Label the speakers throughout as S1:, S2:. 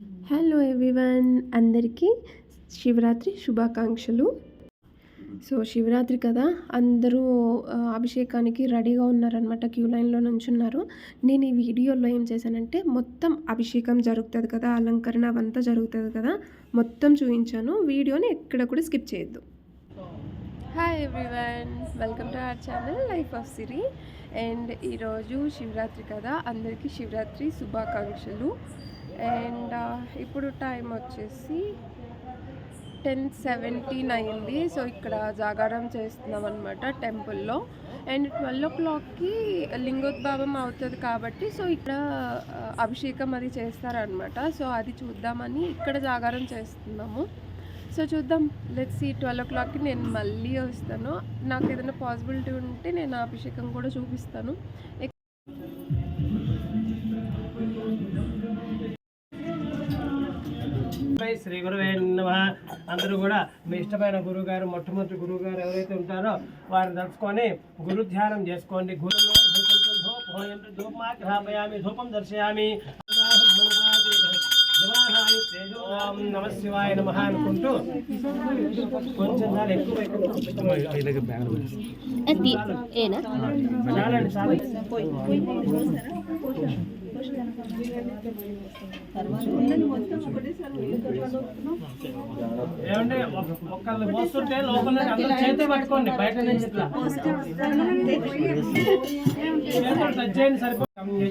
S1: Hello everyone అందరికీ శివరాత్రి శుభాకాంక్షలు. So Shivaratri కదా అందరూ అభిషేకానికి రెడీగా ఉన్నారనమాట క్యూ లైన్లో నుంచున్నారు. నేను ఈ వీడియోలో ఏం చేశానంటే మొత్తం అభిషేకం జరుగుతుంది కదా అలంకరణ అవంతా జరుగుతుంది కదా మొత్తం చూపించాను వీడియోని ఎక్కడ కూడా స్కిప్ చేయొద్దు. Hi everyone welcome to our channel life of Siri and ఈరోజు శివరాత్రి కదా అందరికీ శివరాత్రి శుభాకాంక్షలు. అండ్ ఇప్పుడు టైం వచ్చేసి టెన్ సెవెంటీన్ అయింది సో ఇక్కడ జాగారం చేస్తున్నాం అనమాట టెంపుల్లో. అండ్ ట్వెల్వ్ ఓ క్లాక్కి లింగోద్భావం అవుతుంది కాబట్టి సో ఇక్కడ అభిషేకం అది చేస్తారనమాట సో అది చూద్దామని ఇక్కడ జాగారం చేస్తున్నాము. సో చూద్దాం. లెట్స్ ఈ ట్వెల్వ్ ఓ క్లాక్కి నేను మళ్ళీ వస్తాను. నాకు ఏదైనా పాసిబిలిటీ ఉంటే నేను అభిషేకం కూడా చూపిస్తాను.
S2: జై శ్రీ గురువే నమ. అందరూ కూడా మీ ఇష్టమైన గురువు గారు మొట్టమొదటి గురువు గారు ఎవరైతే ఉంటారో వారిని తలుచుకొని గురు ధ్యానం చేసుకోండి. గురువు ధూపమాగ్రహాపయామి ధూపం దర్శయామి. నమ శివాయ నమ అనుకుంటూ కొంచెం చాలా ఎక్కువ చాలా ఏమంటే ఒక- ఒకళ్ళు పోస్తుంటే లోపల నుంచి అందరూ చేతి పట్టుకోండి బయట నుంచి ఇట్లా చేతులు టచ్ చేయండి సరిపోతుంది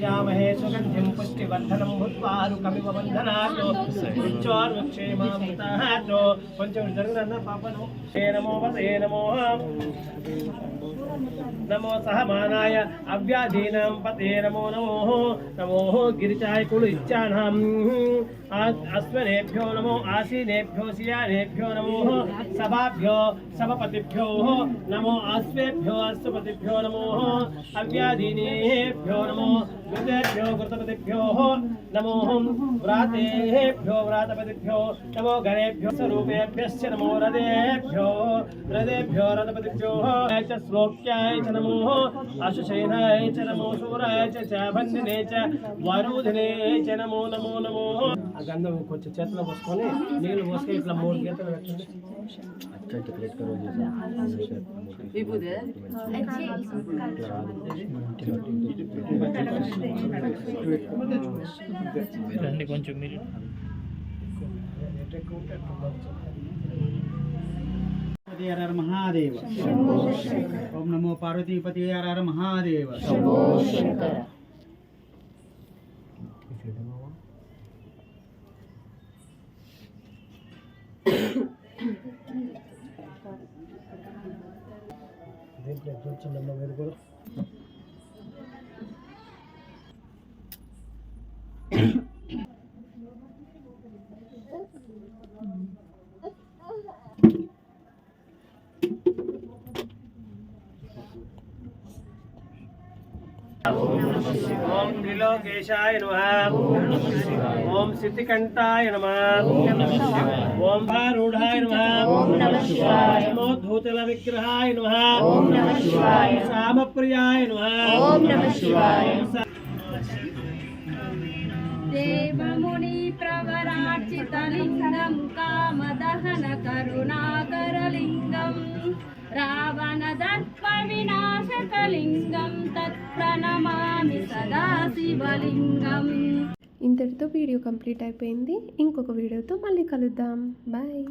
S2: యజామహే సుగంధిం భూత్వారు కవివ బంధనాతో నిత్యోర్వక్షేమామృతాతో కొంచెం జరుగునన్న పాపను ఏ నమో వద ఏ నమో నమో సహమానాయ అవ్యాధీనాం పతే నమో నమో నమో గిరిచాయకులు ఇచ్చానాం अस्वेभ्यो नमो, आसीनेभ्यो, सियानेभ्यो नमो, सभाभ्यो, सभपतिभ्यो, नमो अस्वेभ्यो अस्वपतिभ्यो नमो अव्यादीनेभ्यो नमो कृतेभ्यो कृतपतिभ्यो नमो, व्रातेभ्यो, व्रातपतिभ्यो, नमो, गणेभ्यो, स्वरूपेभ्यश्च नमो, रदेभ्यो रदेभ्यो रथपतिभ्यो च श्लोक्याय च नमो अशुशैनाय च नमो, शूराय च बन्धने च, वरुधने च नमो नमो नमो। ఆ గంధం కొంచెం చేతిలో పోసుకొని నీళ్ళు పోసుకొని ఇట్లా మూడు గీతలు పెట్టండి
S3: రండి కొంచెం మీరు.
S4: పతి హర హర మహాదేవ. ఓం నమో పార్వతీపతి హర హర
S2: దీంట్లో కూర్చుండమ్మ మీరు కూడా ఓం త్రిలోకేశాయ నమ ఓం సిద్ధికంఠాయ నమ ఓం భారూఢాయ నమ నమోద్ధూతల విగ్రహాయ నమ సామప్రియాయ నమ
S5: దేవముని ప్రవరార్చితలింగం కామదహన కరుణాకరలింగం రావణ దర్ప వినాశకలింగం తత్ప్రణమామి సదా శివలింగం
S1: ఇంతటితో వీడియో కంప్లీట్ అయిపోయింది. ఇంకొక వీడియోతో మళ్ళీ కలుద్దాం. బాయ్